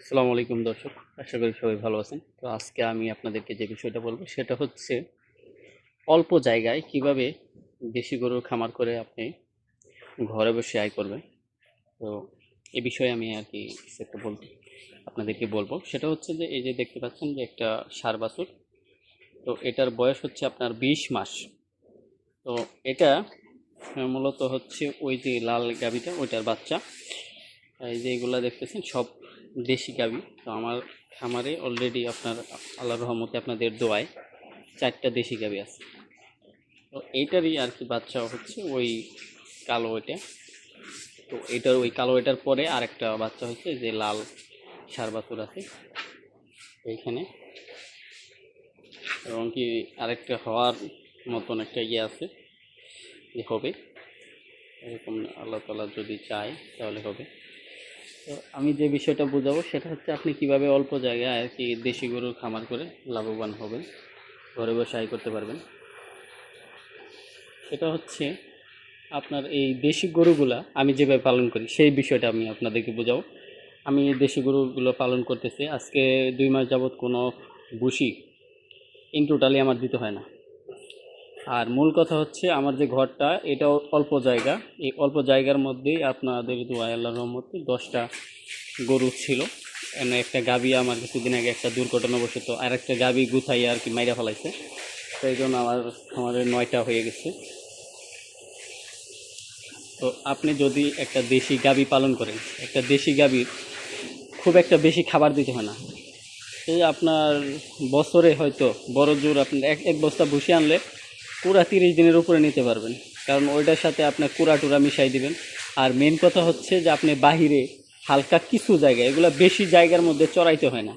আসসালামু আলাইকুম দর্শক, আশা করি সবাই ভালো আছেন। তো আজকে আমি আপনাদেরকে যে বিষয়টা বলব সেটা হচ্ছে অল্প জায়গায় কীভাবে দেশি গরুর খামার করে আপনি ঘরে বসে আয় করবেন। তো এ বিষয়ে আমি আর কি একটা বলতে আপনাদেরকে বলব। সেটা হচ্ছে যে, এই যে দেখতে পাচ্ছেন যে একটা সার বাছুর, তো এটার বয়স হচ্ছে আপনার বিশ মাস। তো এটা মূলত হচ্ছে ওই যে লাল গাবিটা ওইটার বাচ্চা। এই যে এগুলা দেখতেছেন, সব দেশি গাবি। তো আমার খামারে অলরেডি আপনার আল্লাহর রহমতে আপনাদের দোয়ায় চারটা দেশি গাবি আছে। তো এইটারই আর কি বাচ্চা হচ্ছে ওই কালো এটা তো এটার ওই কালো এটার পরে আরেকটা বাচ্চা হচ্ছে যে লাল সার বাছুর আছে এইখানে। এবং কি আরেকটা হওয়ার মতন একটা ইয়ে আছে যে হবে। এরকম আল্লাহ তালা যদি চায় তাহলে হবে। তো আমি যে বিষয়টা বোঝাবো সেটা হচ্ছে আপনি কীভাবে অল্প জায়গায় আর কি দেশি গরুর খামার করে লাভবান হবেন, ঘরে বসে আয় করতে পারবেন। সেটা হচ্ছে আপনার এই দেশি গরুগুলা আমি যেভাবে পালন করি সেই বিষয়টা আমি আপনাদেরকে বোঝাবো। আমি দেশি গরুগুলো পালন করতেছি, আজকে দুই মাস যাবৎ কোনো বুসি ইন টোটালি আমার দিতে হয় না। আর মূল কথা হচ্ছে আমার যে ঘরটা, এটাও অল্প জায়গা। এই অল্প জায়গার মধ্যেই আপনাদের দোয়া আল্লাহ রহমতে দশটা গরু ছিল। একটা গাবি আমার কিছুদিন আগে একটা দুর্ঘটনাবশত আর একটা গাবি গুছাইয়ে আর কি মাইরা ফেলাইছে। এই জন্য আমার আমাদের নয়টা হয়ে গেছে। তো আপনি যদি একটা দেশি গাবি পালন করেন, একটা দেশি গাবির খুব একটা বেশি খাবার দিতে হয় না। এই আপনার বছরে হয়তো বড় জোর আপনি এক এক বস্তা ভুসি আনলে পুরা তিরিশ দিনের উপরে নিতে পারবেন। কারণ ওইটার সাথে আপনার কুড়া টুরা মিশাই দিবেন। আর মেন কথা হচ্ছে যে আপনি বাহিরে হালকা কিছু জায়গা, এগুলো বেশি জায়গার মধ্যে চড়াইতে হয় না।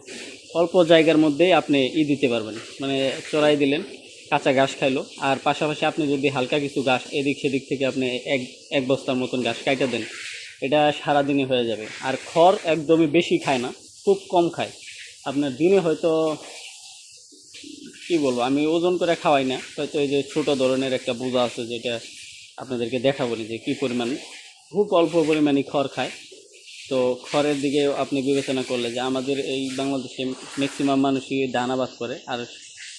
অল্প জায়গার মধ্যেই আপনি ই দিতে পারবেন। মানে চড়াই দিলেন, কাঁচা ঘাস খাইলো। আর পাশাপাশি আপনি যদি হালকা কিছু ঘাস এদিক সেদিক থেকে আপনি এক এক বস্তার মতন ঘাস কাইটা দেন, এটা সারাদিনে হয়ে যাবে। আর খড় একদমই বেশি খায় না, খুব কম খায়। আপনার দিনে হয়তো কি বলব, আমি ওজন করে খাওয়াই না হয়তো এই যে ছোট ধরনের একটা বোঝা আছে যেটা আপনাদেরকে দেখাবো না যে কী পরিমাণ, খুব অল্প পরিমাণই খড় খায়। তো খড়ের দিকে আপনি বিবেচনা করলে যে আমাদের এই বাংলাদেশে ম্যাক্সিমাম মানুষই দানাবাদ করে, আর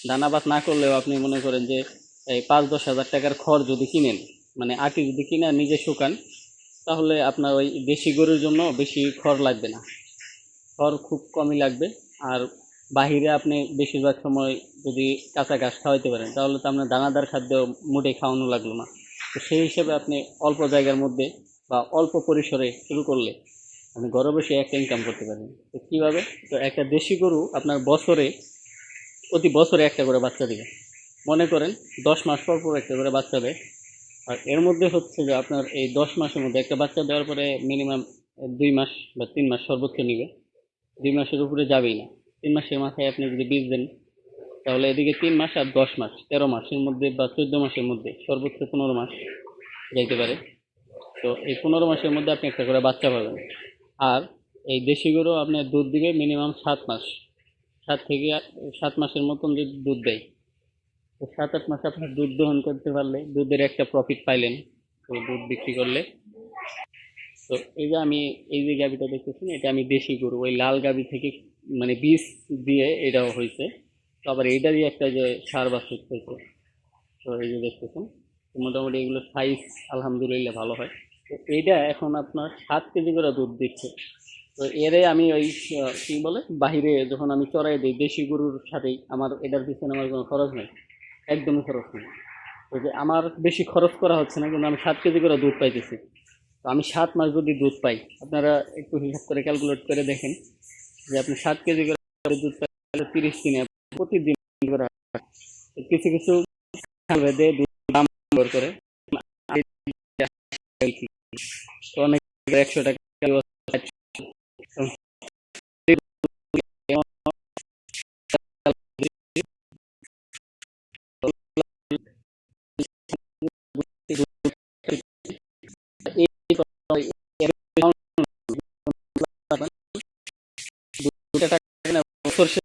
দানাবাদ না করলেও আপনি মনে করেন যে এই পাঁচ দশ হাজার টাকার খড় যদি কিনেন মানে আটি যদি কিনে নিজে শুকান, তাহলে আপনার ওই দেশি গরুর জন্য বেশি খড় লাগবে না। খড় খুব কমই লাগবে, আর বাহিরে আপনি বেশিরভাগ সময় যদি কাঁচা ঘাস খাওয়াইতে পারেন, তাহলে তো আপনার দানাদার খাদ্য মোটে খাওয়ানো লাগল না। তো সেই হিসেবে আপনি অল্প জায়গার মধ্যে বা অল্প পরিসরে শুরু করলে আপনি ঘরে বসে একটা ইনকাম করতে পারেন তো কীভাবে? তো একটা দেশি গরু আপনার বছরে, প্রতি বছরে একটা করে বাচ্চা দেবে। মনে করেন দশ মাস পর পর একটা করে বাচ্চা দেয়। আর এর মধ্যে হচ্ছে যে আপনার এই দশ মাসের মধ্যে একটা বাচ্চা দেওয়ার পরে মিনিমাম দুই মাস বা তিন মাস সর্বোচ্চ নেবে। দুই মাসের উপরে যাবেই না। তিন মাসের মাথায় আপনি যদি বীজ দেন, তাহলে এদিকে তিন মাস আর দশ মাস, তেরো মাসের মধ্যে বা চোদ্দ মাসের মধ্যে, সর্বোচ্চ পনেরো মাস যাইতে পারে। তো এই পনেরো মাসের মধ্যে আপনি একটা করে বাচ্চা পাবেন। আর এই দেশি গরু আপনার দুধ দিবে মিনিমাম সাত মাস। সাত থেকে সাত মাসের মতন যদি দুধ দেয়, তো সাত আট মাস আপনার দুধ দহন করতে পারলে দুধের একটা প্রফিট পাইলেন, তো দুধ বিক্রি করলে। তো এই যে আমি, এই যে গাভিটা দেখতেছেন, এটা আমি দেশি গরু, ওই লাল গাভি থেকে মানে বীজ দিয়ে এটাও হয়েছে। তো আবার এইটারই একটা যে সার বা বাছুর হয়েছে। তো এই যে দেখতেছেন মোটামুটি এগুলো সাইজ আলহামদুলিল্লাহ ভালো হয়। তো এইটা এখন আপনার সাত কেজি করে দুধ দিচ্ছে। তো এরে আমি ওই কি বলে, বাহিরে যখন আমি চড়াই দিই, দেশি গরুর সাথেই আমার এটার পিছনে আমার কোনো খরচ নেই। একদমই খরচ নেই। তো যে আমার বেশি খরচ করা হচ্ছে না, কিন্তু আমি সাত কেজি করে দুধ পাইতেছি। তো আমি সাত মাস যদি দুধ পাই, আপনারা একটু হিসাব করে ক্যালকুলেট করে দেখেন। যে আপনি সাত কেজি করে দুধ পাইলে তিরিশ দিনে প্রতিদিন করা হয়। কিছু কিছু ভেদে দুধ দাম করে। অনেক একশো টাকা দুটা টাকা না বছর শেষে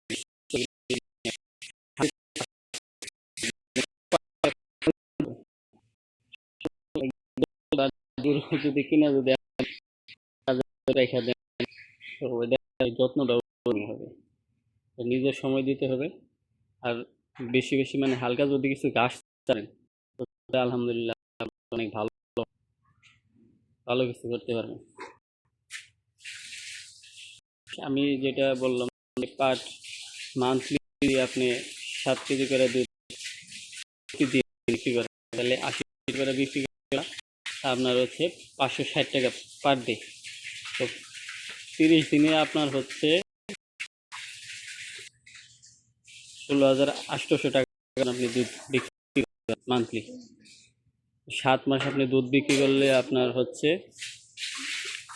যদি কিনা যদি রেখে দেন, তো হবে। নিজের সময় দিতে হবে। আর বেশি বেশি মানে হালকা যদি কিছু গাছ চান আলহামদুলিল্লাহ অনেক ভালো ভালো কিছু করতে পারবেন। আমি যেটা বললাম পাট মান্থলি আপনি সাত কেজি করে দুধ বিক্রি করেন? তাহলে আশি কেজি করে বিক্রি করা আপনার হচ্ছে পাঁচশো ষাট টাকা পার ডে তো তিরিশ দিনে আপনার হচ্ছে ষোলো হাজার আটশোশো টাকা আপনি দুধ বিক্রি মান্থলি সাত মাস আপনি দুধ বিক্রি করলে আপনার হচ্ছে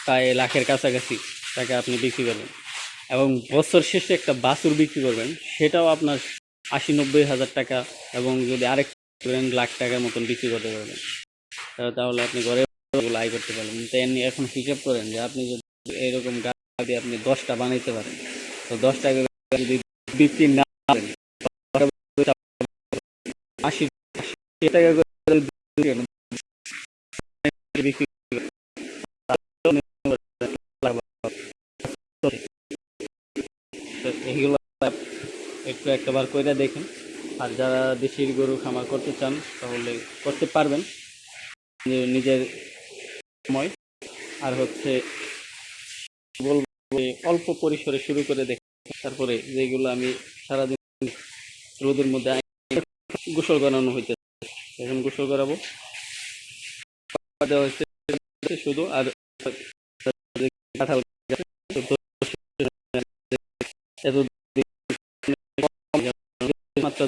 প্রায় লাখের কাছাকাছি টাকা আপনি বিক্রি করবেন। এবং বছর শেষে একটা বাছুর বিক্রি করবেন, সেটাও আপনার আশি নব্বই হাজার টাকা এবং যদি আরেক লাখ টাকার মতন বিক্রি করতে পারবেন। তাহলে আপনি ঘরে আয় করতে পারবেন তো এমনি এখন হিসাব করেন যে আপনি যদি এরকম গাছ দিয়ে আপনি দশটা বানাইতে পারেন, তো দশটা যদি বিক্রি না করেন, আশি টাকা করে একটু একটাবার করে দেখেন। আর যারা দেশির গরু খামার করতে চান, তাহলে করতে পারবেন। নিজের সময়। আর হচ্ছে বলব অল্প পরিসরে শুরু করে দেখেন তারপরে যেগুলো আমি সারাদিন রোদের মধ্যে গোসল করানো হইতে এখন গোসল করাবো। দেওয়া হচ্ছে শুধু আর কাঁঠাল এত মাত্রা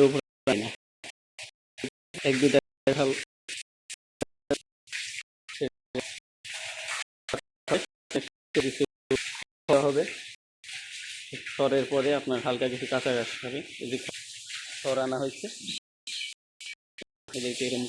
উপরে এক, দুইটা খাওয়া হবে। খড়ের পরে আপনার হালকা কিছু কাঁচা গাছ হবে। এই খড় আনা হয়েছে। এদেরকে এরকম